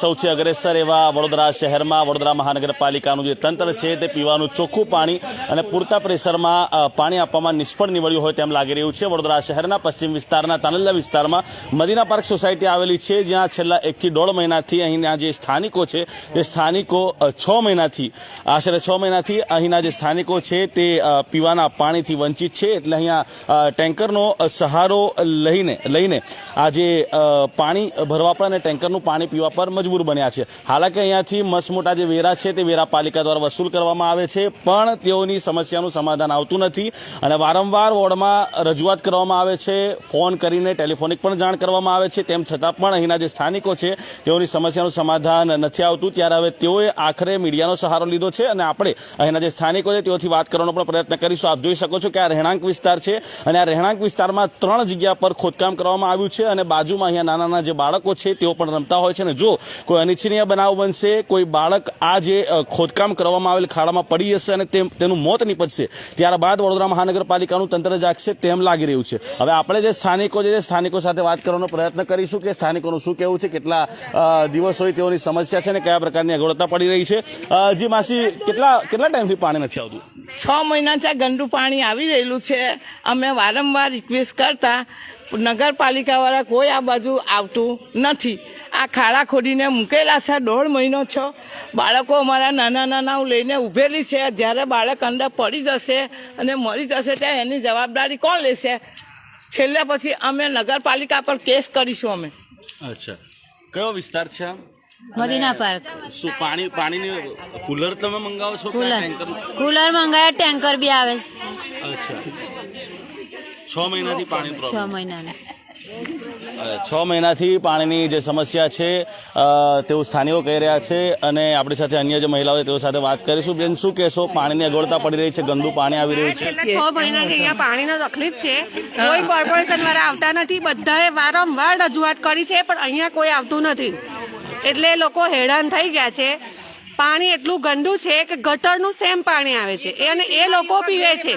સૌથી અગ્રેસર એવા વડોદરા શહેરમાં, વડોદરા મહાનગરપાલિકાનું જે તંત્ર છે તે પીવાનું ચોખ્ખું પાણી અને પૂરતા પ્રેશરમાં પાણી આપવામાં નિષ્ફળ નીવડ્યું હોય તેમ લાગી રહ્યું છે. વડોદરા શહેરના પશ્ચિમ વિસ્તારના, તાનલ્લા વિસ્તારમાં મદીના પાર્ક સોસાયટી આવેલી છે, જ્યાં છેલ્લા એકથી દોઢ મહિનાથી અહીંના જે સ્થાનિકો છે, તે સ્થાનિકો છ મહિનાથી, આશરે છ મહિનાથી અહીંના જે સ્થાનિકો છે તે પીવાના પાણીથી વંચિત છે. એટલે અહીંયા ટેન્કરનો સહારો લઈને લઈને આ જે પાણી ભરવા પર અને ટેન્કરનું પાણી પીવા પર મજબૂર બન્યા છે. હાલાકી અહીંયાથી મસમોટા જે વેરા છે તે વેરા પાલિકા દ્વારા વસૂલ કરવામાં આવે છે, પણ તેઓની સમસ્યાનું સમાધાન આવતું નથી અને વારંવાર વોર્ડમાં રજૂઆત કરવામાં આવે છે, ફોન કરીને ટેલિફોનિક પણ જાણ કરવામાં આવે છે, તેમ છતાં પણ અહીંના જે સ્થાનિકો છે, તેઓની સમસ્યાનું સમાધાન નથી આવતું. ત્યારે હવે તેઓએ આખરે મીડિયાનો સહારો લીધો છે અને આપણે અહીંના જે સ્થાનિકો છે તેઓથી વાત કરવાનો પણ પ્રયત્ન કરીશું. આપ જોઈ શકો છો કે આ રહેણાંક વિસ્તાર છે અને આ રહેણાંક વિસ્તારમાં ત્રણ જગ્યા પર ખોદકામ કરવામાં આવ્યું છે અને બાજુમાં અહીંયા નાના નાના જે બાળકો છે તેઓ પણ રમતા હોય છે અને જો કોઈ અનિચ્છનીય બનાવ બનશે, કોઈ બાળક આ જે ખોદકામ કરવામાં આવેલ ખાડામાં પડી જશે અને તેનું મોત નીપજશે, ત્યારબાદ વડોદરા મહાનગરપાલિકાનું તંત્ર જાગશે, તેમ લાગી રહ્યું છે. હવે આપણે જે સ્થાનિકો છે સ્થાનિકો સાથે વાત કરવાનો પ્રયત્ન કરીશું કે સ્થાનિકોનું શું કહેવું છે, કેટલા દિવસ દિવસોથી તેઓની સમસ્યા છે અને કયા પ્રકારની અગવડતા પડી રહી છે. જી માસી, કેટલા કેટલા ટાઈમથી પાણી નથી આવતું? છ મહિના આ ગંદુ પાણી આવી રહેલું છે. અમે વારંવાર રિક્વેસ્ટ કરતા, નગરપાલિકાવાળા કોઈ આ બાજુ આવતું નથી. આ ખાડા ખોડીને મૂકેલા છે, દોઢ મહિનો છો બાળકો અમારા નાના નાના લઈને ઊભેલી છે. જ્યારે બાળક અંદર પડી જશે અને મરી જશે ત્યાં એની જવાબદારી કોણ લેશે? છેલ્લે પછી અમે નગરપાલિકા પર કેસ કરીશું અમે. અચ્છા. કયો વિસ્તાર છે? મદીના પાર્ક. શું પાણી પાણીની કુલર તમે મંગાવો છો કુલર. કુલર મંગાયા ટેન્કર બી આવે છે. અચ્છા. છ મહિનાથી પાણી છ મહિનાના. છ મહિનાથી પાણીની જે સમસ્યા છે તેઓ તેવું સ્થાનિકો કહી રહ્યા છે અને આપણી સાથે અન્ય જે મહિલાઓ છે તેઓ સાથે વાત કરીશું. બેન શું કહેશો? પાણીની અગવડતા પડી રહી છે ગંદુ પાણી આવી રહ્યું છે. છ મહિનાથી અહીંયા પાણીનો તકલીફ છે. કોઈ કોર્પોરેશન વાળા આવતા નથી. બધાએ વારંવાર રજૂઆત કરી છે પણ અહીંયા કોઈ આવતું નથી. એટલે લોકો હેરાન થઈ ગયા છે. પાણી એટલું ગંદુ છે કે ગટરનું સેમ પાણી આવે છે એ અને એ લોકો પીવે છે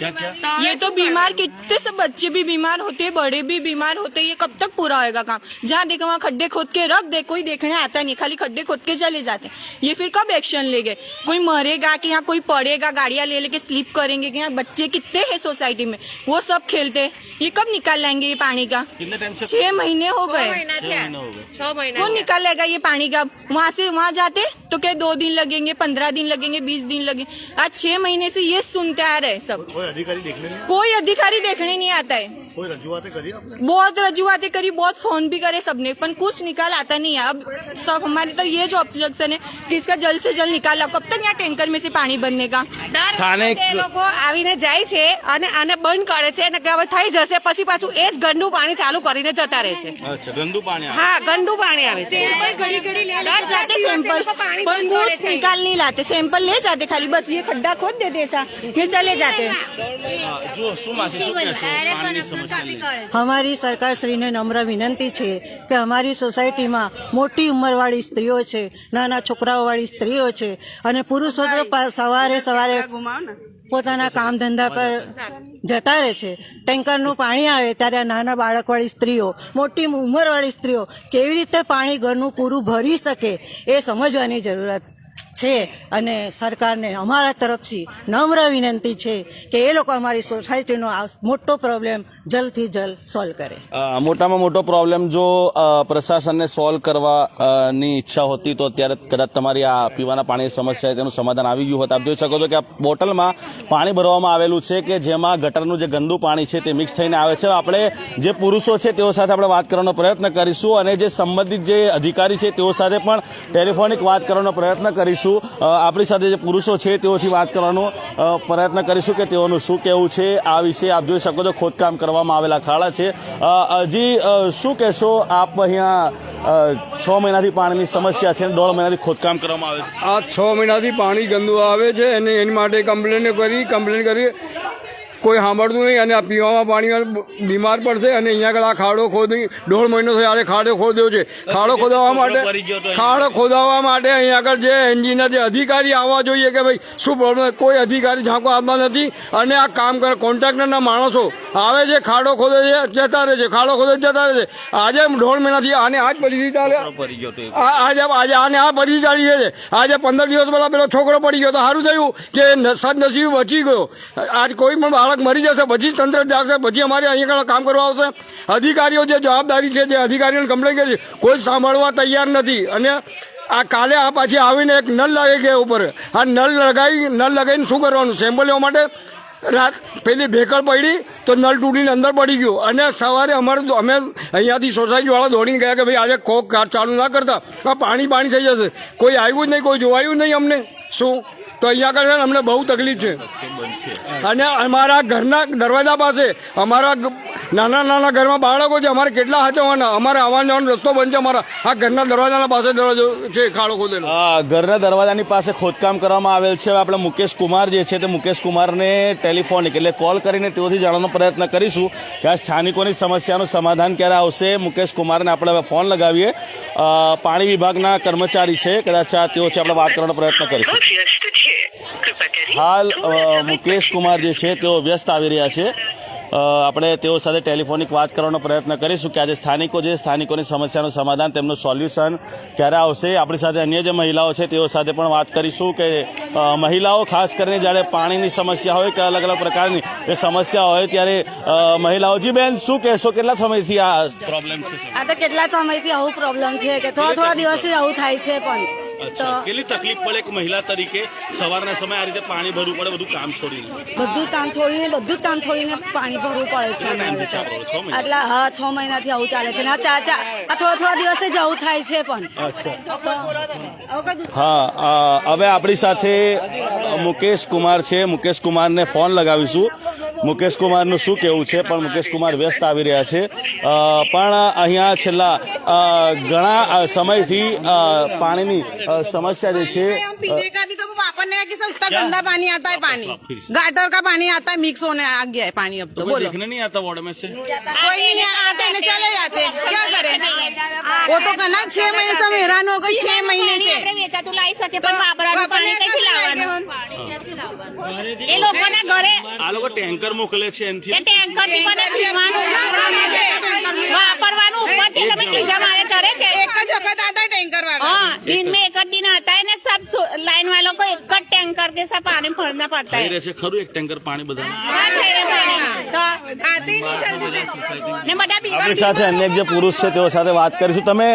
ક્યાં ક્યાં ये तो बीमार कितने से बच्चे भी बीमार होते बड़े भी बीमार होते ये कब तक पूरा होएगा काम जहाँ देखो वहाँ खड्डे खोद के रख दे कोई देखने आता नहीं खाली खड्डे खोद के चले जाते ये फिर कब एक्शन लेंगे कोई मरेगा कि यहाँ कोई पड़ेगा गाड़ियाँ ले लेके स्लिप करेंगे कि यहाँ बच्चे कितने हैं सोसाइटी में वो सब खेलते ये कब निकाल लाएंगे ये पानी का कितने टाइम से छह महीने हो गए महीने हो गए છ મહિના कौन निकाल लेगा ये पानी का वहाँ से वहाँ जाते तो क्या दो दिन लगेंगे पंद्रह दिन लगेंगे बीस दिन लगेंगे आज छह महीने से ये सुनते आ रहे हैं सब कोई अधिकारी देखने नहीं कोई अधिकारी देखने नहीं आता है कोई रजूआतें करी आपने बहुत रजुआतें करी बहुत फोन भी करे सबने पर कुछ निकाल आता नहीं है अब सब हमारे तो ये जो ऑब्जेक्शन है कि इसका जल्द से जल्द निकाल लाओ कब तक यहाँ टैंकर में से पानी बनने का સ્થાનિક એ લોકો આવીને જાય છે અને આને બંધ કરે છે અને કે હવે થઈ જશે પછી પાછું એ જ ગંદુ પાણી ચાલુ કરીને જતા રહે છે અચ્છા ગંદુ પાણી આવે હા ગંદુ પાણી આવે છે घड़ी घड़ी ले दस जाते दिवस से सैंपल लोग पानी पर बंद कुछ करे थे। निकाल नहीं लाते सैंपल ले जाते खाली बस ये खड्डा खोद देते ऐसा ये चले जाते हैं હા, જો શું માસી શું કહેશો પાણીની સમસ્યા લઈને? અમારી સરકારશ્રીને નમ્ર વિનંતી છે કે અમારી સોસાયટીમાં મોટી ઉંમરવાળી સ્ત્રીઓ છે નાના છોકરાઓવાળી સ્ત્રીઓ છે અને પુરુષો તો પ- સવારે સવારે પોતાના કામ ધંધા પર જતા રહે છે. ટેન્કરનું પાણી આવે ત્યારે આ નાના બાળકવાળી સ્ત્રીઓ, મોટી ઉંમરવાળી સ્ત્રીઓ કેવી રીતે પાણી ઘરનું પૂરું ભરી શકે એ સમજવાની જરૂરત છે અને સરકારને અમારા તરફથી નમ્ર વિનંતી છે કે એ લોકો અમારી સોસાયટીનો આ મોટો પ્રોબ્લેમ જલ્દથી જલ્દ સોલ્વ કરે. મોટામાં મોટો પ્રોબ્લેમ જો પ્રશાસનને સોલ્વ કરવાની ઈચ્છા હોતી તો અત્યારે કદાચ તમારી આ પીવાના પાણીની સમસ્યા તેનું સમાધાન આવી ગયું હોત. આપ જોઈ શકો છો કે આ બોટલમાં પાણી ભરવામાં આવેલું છે કે જેમાં ગટરનું જે ગંદુ પાણી છે તે મિક્સ થઈને આવે છે. આપણે જે પુરુષો છે તેઓ સાથે આપણે વાત કરવાનો પ્રયત્ન કરીશું અને જે સંબંધિત જે અધિકારી છે તેઓ સાથે પણ ટેલિફોનિક વાત કરવાનો પ્રયત્ન કરીશું. અ, આપણી સાથે જે પુરુષો છે તેઓથી વાત કરવાનો પ્રયત્ન કરીશું કે તેઓનું શું કહેવું છે આ વિશે આપ જોઈ શકો છો ખોદકામ કરવામાં આવેલા ખાડા છે. હજી શું કહેશો આપ અહીંયા છ મહિનાથી પાણીની સમસ્યા છે દોઢ મહિનાથી ખોદકામ કરવામાં આવે છે? આ છ મહિનાથી પાણી ગંદુ આવે છે અને એની માટે કમ્પ્લેન કરી કમ્પ્લેન કરી કોઈ સાંભળતું નહીં અને આ પીવામાં પાણી બીમાર પડશે અને અહીંયા આગળ આ ખાડો ખોદી દોઢ મહિનો થયો ખાડો ખોદ્યો છે. ખાડો ખોદાવવા માટે ખાડો ખોદાવવા માટે અહીંયા આગળ જે એન્જિનિયર જે અધિકારી આવવા જોઈએ કે ભાઈ શું પ્રોબ્લેમ કોઈ અધિકારી ઝાંકો આવતા નથી અને આ કામ કરે કોન્ટ્રાક્ટરના માણસો આવે છે ખાડો ખોદે છે જતા રહે છે ખાડો ખોદે જતા રહે છે. આજે દોઢ મહિનાથી આને આજ પરિસ્થિતિ ચાલે. આ- આજે આજે આને આ પરિસ્થિતિ ચાલી છે. આજે પંદર દિવસ પહેલાં પેલો છોકરો પડી ગયો તો સારું થયું કે સદનસીબ બચી ગયો. આજ કોઈ પણ બાળક મરી જશે, પછી તંત્ર જાગશે, પછી અમારે અહીંયા કામ કરવા આવશે. અધિકારીઓ જે જવાબદારી છે, જે અધિકારીઓને કમ્પ્લેન કરી કોઈ સાંભળવા તૈયાર નથી. અને આ કાલે આ પાછી આવીને એક નળ લાગે ગયા ઉપર. આ નળ લગાવી, નળ લગાવીને શું કરવાનું? સેમ્પલ માટે રાત પેલી ભેકળ પડી, તો નળ તૂટીને અંદર પડી ગયો. અને સવારે અમારે અમે અહીંયાથી સોસાયટીવાળા દોડીને ગયા કે ભાઈ, આજે કોક ચાલુ ના કરતા. પાણી પાણી થઈ જશે. કોઈ આવ્યું જ નહીં, કોઈ જોવાયું નહીં અમને. શું? તો અહીંયા આગળ છે ને અમને બહુ તકલીફ છે. અને અમારા ઘરના દરવાજા પાસે અમારા નાના નાના ઘરમાં બાળકો છે અમારે કેટલા હાચવવાના? અમારે આવવા જવાનો રસ્તો બંધ છે અમારા આ ઘરના દરવાજાના પાસે દરવાજો છે ખાડો ખોદેલો. ઘરના દરવાજાની પાસે ખોદકામ કરવામાં આવેલ છે. આપણે મુકેશ કુમાર જે છે તે મુકેશ કુમારને ટેલિફોનિક એટલે કોલ કરીને તેઓથી જાણવાનો પ્રયત્ન કરીશું કે આ સ્થાનિકોની સમસ્યાનું સમાધાન ક્યારે આવશે. મુકેશ કુમારને આપણે હવે ફોન લગાવીએ. પાણી વિભાગના કર્મચારી છે. કદાચ આ તેઓથી આપણે વાત કરવાનો પ્રયત્ન કરીશું. હાલ મુકેશ કુમાર જે છે તેઓ વ્યસ્ત આવી રહ્યા છે. આપણે તેઓ સાથે ટેલિફોનિક વાત કરવાનો પ્રયત્ન કરીશું કે આજે સ્થાનિકો જે સ્થાનિકોની સમસ્યાનું સમાધાન તેમનું સોલ્યુશન ક્યારે આવશે. આપણી સાથે અન્ય જે મહિલાઓ છે તેઓ સાથે પણ વાત કરીશું કે મહિલાઓ ખાસ કરીને જ્યારે પાણીની સમસ્યા હોય કે અલગ અલગ પ્રકારની એ સમસ્યા હોય ત્યારે મહિલાઓ જી બેન શું કહેશો? કેટલા સમયથી આ પ્રોબ્લેમ છે આ તો કેટલા સમયથી આવું પ્રોબ્લેમ છે કે થોડા થોડા દિવસથી આવું થાય છે પણ. અચ્છા. કેટલી તકલીફ પડે એક મહિલા તરીકે? સવારના સમય આ રીતે પાણી ભરવું પડે બધું કામ છોડીને? બધું કામ છોડીને બધું જ કામ છોડીને પાણી ભરવું પડે છે. આટલા હા છ મહિનાથી આવું ચાલે છે. ને આ ચાર ચાર આ થોડા થોડા દિવસે જ આવું થાય છે પણ. હા હવે આપણી સાથે મુકેશ કુમાર છે. મુકેશ કુમારને ફોન લગાવીશું. મુકેશ કુમારનું શું કહેવું છે પણ મુકેશ કુમાર વ્યસ્ત આવી રહ્યા છે અ, પણ અહીંયા છેલ્લા અ, ઘણા અ, સમયથી અ, પાણીની અ, સમસ્યા જે છે हम पीने का भी तो वो वापरने का किसा इतना गंदा पानी आता है पानी गाटर का पानी आता है मिक्स होने आ गया है पानी अब तो बोलो देखने नहीं आता वार्ड में से कोई नहीं है, आते हैं चले जाते हैं। क्या करें वो तो कहना छह महीने से हम हैरान हो गए छह महीने से વેચાતું લાવી શકે મોકલે છે એનથી. ટેન્કરથી વાપરવાનું બીજા મારે ચડે છે. એક ટેન્કર વાળા. કે સા પાણી ભરના પડતા થઈ રહેશે. ખરું એક ટેન્કર પાણી બધા આપણી સાથે અન્ય જે પુરુષ છે તેઓ સાથે વાત કરીશું. તમે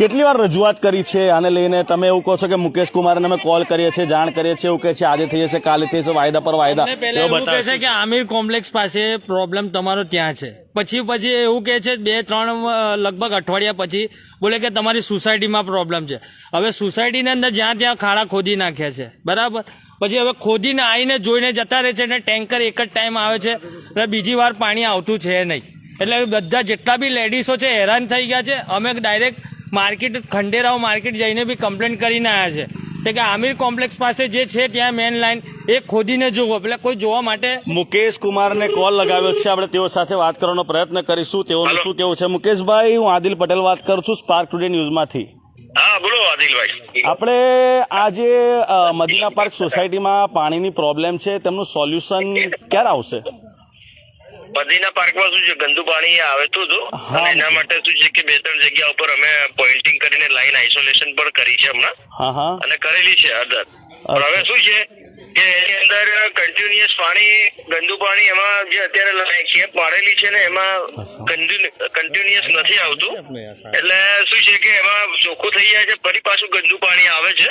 કેટલી વાર રજૂઆત કરી છે આને લઈને? તમે એવું કહો છો કે મુકેશ કુમારને અમે કોલ કરીએ છીએ જાણ કરીએ છીએ એવું કહે છે આજે થઈ જશે કાલે થઈ જશે વાયદા પર વાયદા. એવું બતાવે છે કે આમિર કોમ્પ્લેક્સ પાસે પ્રોબ્લેમ તમારો ત્યાં છે. પછી પછી એવું કે છે બે ત્રણ લગભગ અઠવાડિયા પછી બોલે કે તમારી સોસાયટીમાં પ્રોબ્લેમ છે. હવે સોસાયટીની અંદર જ્યાં ત્યાં ખાડા ખોદી નાખ્યા છે. બરાબર? પછી હવે ખોદીને આવીને જોઈને જતા રહે છે અને ટેન્કર એક જ ટાઈમ આવે છે. અને બીજી વાર પાણી આવતું છે નહીં. એટલે બધા જેટલા બી લેડીઝો છે હેરાન થઈ ગયા છે. અમે ડાયરેક્ટ માર્કેટ ખંડેરાવ માર્કેટ જઈને બી કમ્પ્લેન કરીને આવ્યા છે. તે કે આમિર કોમ્પ્લેક્સ પાસે જે છે ત્યાં મેન લાઈન એ ખોદીને જોવો. એટલે કોઈ જોવા માટે મુકેશ કુમારને કોલ લગાવ્યો છે. આપણે તેઓ સાથે વાત કરવાનો પ્રયત્ન કરીશું. તેઓનું શું કેવું છે? મુકેશભાઈ હું આદિલ પટેલ વાત કરું છું સ્પાર્ક ટુડે ન્યૂઝમાંથી. બોલો આદિલભાઈ. આપણે આજે મદીના પાર્ક સોસાયટીમાં પાણીની પ્રોબ્લેમ છે તેમનું સોલ્યુશન ક્યારે આવશે? મદીના પાર્કમાં શું છે ગંદુ પાણી આવતું હતું. અને એના માટે શું છે કે બે ત્રણ જગ્યા ઉપર અમે પોઇન્ટિંગ કરીને લાઈન આઇસોલેશન પણ કરી છે હમણાં. હા હા. અને કરેલી છે અદર હવે શું છે કે એની અંદર કન્ટિન્યુઅસ પાણી ગંદુ પાણી એમાં જે અત્યારે કેપ મારેલી છે ને એમાં કન્ટિન્યુઅસ નથી આવતું. એટલે શું છે કે એમાં ચોખ્ખું થઈ જાય છે ફરી પાછું ગંદુ પાણી આવે છે.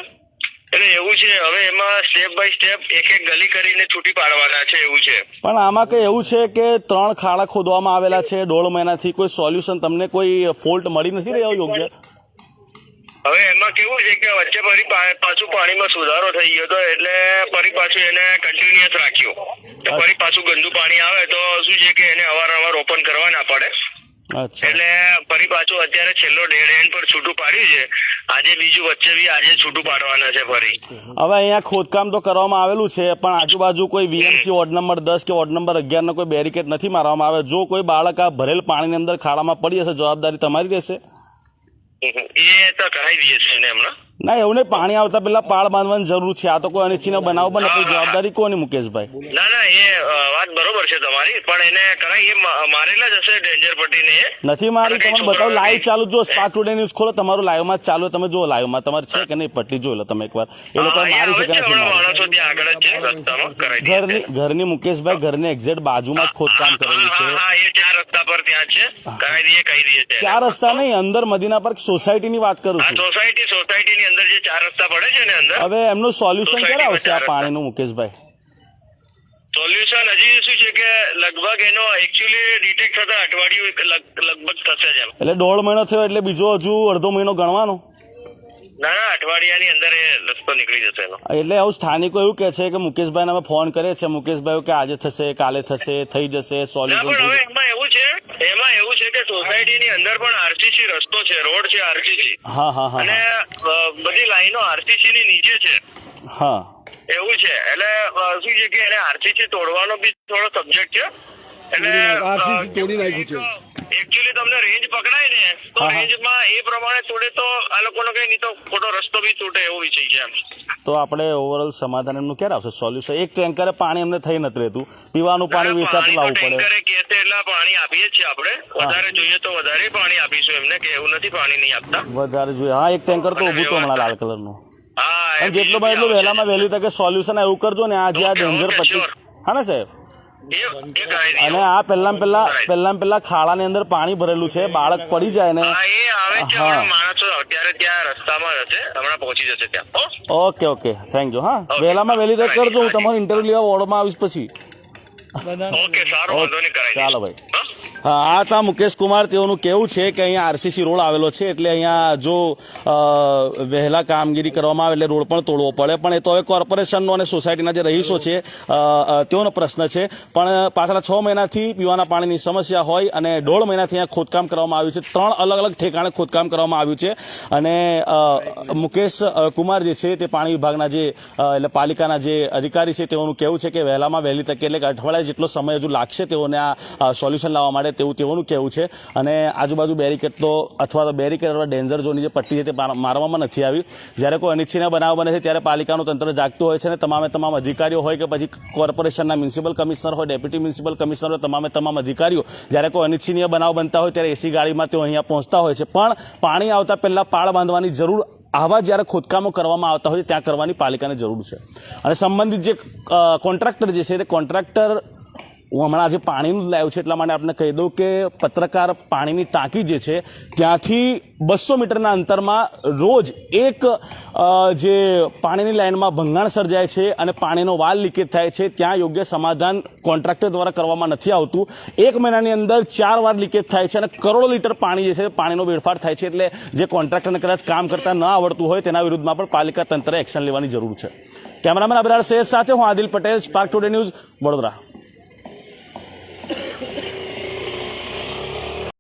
એટલે એવું છે હવે એમાં સ્ટેપ બાય સ્ટેપ એક એક ગલી કરીને છૂટી પાડવાના છે એવું છે. પણ આમાં કઈ એવું છે કે ત્રણ ખાડા ખોદવામાં આવેલા છે દોઢ મહિનાથી કોઈ સોલ્યુશન તમને કોઈ ફોલ્ટ મળી નથી રહ્યો યોગ્ય? હવે એમાં કેવું છે કે વચ્ચે ફરી પાછું પાણીમાં સુધારો થઈ ગયો હતો એટલે ફરી પાછું એને કન્ટિન્યુઅસ રાખ્યું. તો ફરી પાછું ગંદુ પાણી આવે તો શું છે કે એને અવારનવાર ઓપન કરવા ના પડે. એટલે ફરી પાછું અત્યારે છેલ્લો ડેડ એન્ડ પર છૂટું પાડ્યું છે. આજે બીજું વચ્ચે બી આજે છૂટું પાડવાના છે ફરી. હવે અહીંયા ખોદકામ તો કરવામાં આવેલું છે પણ આજુબાજુ કોઈ વીએમસી વોર્ડ નંબર દસ કે વોર્ડ નંબર અગિયારનો કોઈ બેરિકેડ નથી મારવામાં આવે. જો કોઈ બાળક આ ભરેલ પાણીની અંદર ખાડામાં પડી હશે જવાબદારી તમારી રહેશે. એ તો કરાવી દઈએ છીએ એને હમણાં ના એવું નહીં પાણી આવતા પહેલા પાળ બાંધવાની જરૂર છે. આ તો કોઈ અનિચ્છનીય બનાવ બને કોઈ જવાબદારી કોની મુકેશભાઈ? ના ના એ વાત બરોબર છે તમારી. પણ એને કરાવી એ મારેલા જ હશે ડેન્જર પટ્ટીને નથી મારી તમને બતાવું લાઈવ ચાલુ જો સ્પાર્ક ટુડે ન્યૂઝ ખોલો તમારું લાઈવમાં ચાલુ તમે જો લાઈવમાં તમારે છે કે નહીં? પટ્ટી જોઈ લો તમે એકવાર. એ લોકો મારી છે કે નથી ઘરની ઘરની મુકેશભાઈ ઘરની એક્ઝેક્ટ બાજુમાં જ ખોદકામ કરેલું છે. ચાર રસ્તા પર ત્યાં છે. કરાવી દઈએ કહી દઈએ ચાર રસ્તા નહીં અંદર મદીના પર સોસાયટીની વાત કરું છું. સોસાયટી સોસાયટી ની અંદર જે ચાર રસ્તા પડે છે ને અંદર હવે એમનું સોલ્યુશન ક્યારે આવશે આ પાણીનું મુકેશભાઈ? સોલ્યુશન હજી શું છે કે લગભગ એનો એકચ્યુઅલી ડિટેક્ટ થતા અઠવાડિયું લગભગ થશે જ એટલે દોઢ મહિનો થયો એટલે બીજો હજુ અડધો મહિનો ગણવાનો? ના ના અઠવાડિયાની અંદર એ રસ્તો નીકળી જશે એનો. એટલે આવું સ્થાનિકો એવું કે છે કે મુકેશભાઈ અમે ફોન કરે છે મુકેશભાઈ કે આજે થશે કાલે થશે થઈ જશે સોલ્યુશન પણ હવે એમાં એવું છે એમાં એવું છે કે સોસાયટી ની અંદર પણ આરસીસી રસ્તો છે રોડ છે આરસીસી. હા હા હા અને બધી લાઈનો આરસીસી ની નીચે છે. હા. એવું છે. એટલે શું છે કે એને આરસીસી તોડવાનો બી થોડો સબ્જેક્ટ છે. એટલે આરસીસી તોડી નાખ્યું એકચ્યુઅલી તમને રેન્જ પકડાય ને તો. રેન્જમાં એ પ્રમાણે તોડે તો આ લોકોનો કઈ નહીં તો ખોટો રસ્તો બી તૂટે એવો વિષય છે એમ. તો આપણે ઓવરઓલ સમાધાન એમનું ક્યારે આવશે? સોલ્યુશન એક ટેન્કરે પાણી એમને થઈ નથી રહેતું. પીવાનું પાણી વેચાતું લાવવું પડે. કહેતે એટલા પાણી આપીએ છીએ આપણે. વધારે જોઈએ તો વધારે પાણી આપીશું એમને કે એવું નથી પાણી નહીં આપતા. વધારે જોઈએ. હા એક ટેન્કર તો ઊભું તો હમણાં લાલ કલરનું. હા અને જેટલું એટલું વહેલામાં વહેલી તકે સોલ્યુશન એવું કરજો ને આ જે આ ડેન્જર પછી હા ને સાહેબ. અને આ પહેલા પહેલા પહેલા પહેલા ખાડાની અંદર પાણી ભરેલું છે બાળક પડી જાય ને. હા એ આવે છે હા. હમણાં માણસો અત્યારે ત્યાં રસ્તામાં હશે હમણાં પહોંચી જશે ત્યાં. Okay okay. થેન્ક યુ હા. વહેલામાં વહેલી તક કરજો હું તમારો ઇન્ટરવ્યુ લેવા વોર્ડમાં આવીશ પછી. ઓકે સારું ચાલો ભાઈ. આ હતા મુકેશ કુમાર. તેઓનું કેવું છે કે અહીંયા આરસીસી રોડ આવેલો છે એટલે અહીંયા જો વહેલા કામગીરી કરવામાં આવે એટલે રોડ પણ તોડવો પડે. પણ એ તો હવે કોર્પોરેશનનો અને સોસાયટીના જે રહીશો છે તેઓનો પ્રશ્ન છે. પણ પાછલા છ મહિનાથી પીવાના પાણીની સમસ્યા હોય અને દોઢ મહિનાથી અહીંયા ખોદકામ કરવામાં આવ્યું છે. ત્રણ અલગ અલગ ઠેકાણે ખોદકામ કરવામાં આવ્યું છે. અને મુકેશ કુમાર જે છે તે પાણી વિભાગના જે એટલે પાલિકાના જે અધિકારી છે તેઓનું કહેવું છે કે વહેલામાં વહેલી તકે એટલે અઠવાડિયા જેટલો સમય હજુ લાગશે તેઓને આ સોલ્યુશન લાવવા માટે. તેવું તેઓનું કહેવું છે. અને આજુબાજુ બેરિકેડ તો અથવા તો બેરિકેડ અથવા ડેન્જર ઝોનની જે પટ્ટી છે તે મારવામાં નથી આવી. જ્યારે કોઈ અનિચ્છનીય બનાવ બને છે ત્યારે પાલિકાનું તંત્ર જાગતું હોય છે અને તમામે તમામ અધિકારીઓ હોય કે પછી કોર્પોરેશનના મ્યુનિસિપલ કમિશનર હોય, ડેપ્યુટી મ્યુનિસિપલ કમિશનર હોય, તમામે તમામ અધિકારીઓ, જ્યારે કોઈ અનિચ્છનીય બનાવ બનતા હોય ત્યારે એસી ગાડીમાં તેઓ અહીંયા પહોંચતા હોય છે. પણ પાણી આવતા પહેલાં પાળ બાંધવાની જરૂર આવા જ્યારે ખોદકામો કરવામાં આવતા હોય ત્યાં કરવાની પાલિકાને જરૂર છે. અને સંબંધિત જે કોન્ટ્રાક્ટર જે છે તે કોન્ટ્રાક્ટર હું હમણાં આજે પાણીનું જ લાવ્યું છે, એટલા માટે આપણે કહી દઉં કે પત્રકાર પાણીની ટાંકી જે છે, ત્યાંથી બસો મીટરના અંતરમાં રોજ એક જે પાણીની લાઇનમાં ભંગાણ સર્જાય છે અને પાણીનો વાલ લીકેજ થાય છે, ત્યાં યોગ્ય સમાધાન કોન્ટ્રાક્ટર દ્વારા કરવામાં નથી આવતું. એક મહિનાની અંદર ચાર વાર લીકેજ થાય છે અને કરોડો લીટર પાણી જે છે, પાણીનો વેડફાટ થાય છે, એટલે જે કોન્ટ્રાક્ટરને કદાચ કામ કરતા ન આવડતું હોય, તેના વિરુદ્ધમાં પણ પાલિકા તંત્રે એક્શન લેવાની જરૂર છે. કેમેરામેન અબરાર સૈયદ સાથે હું Adil Patel, Spark Today News Vadodara.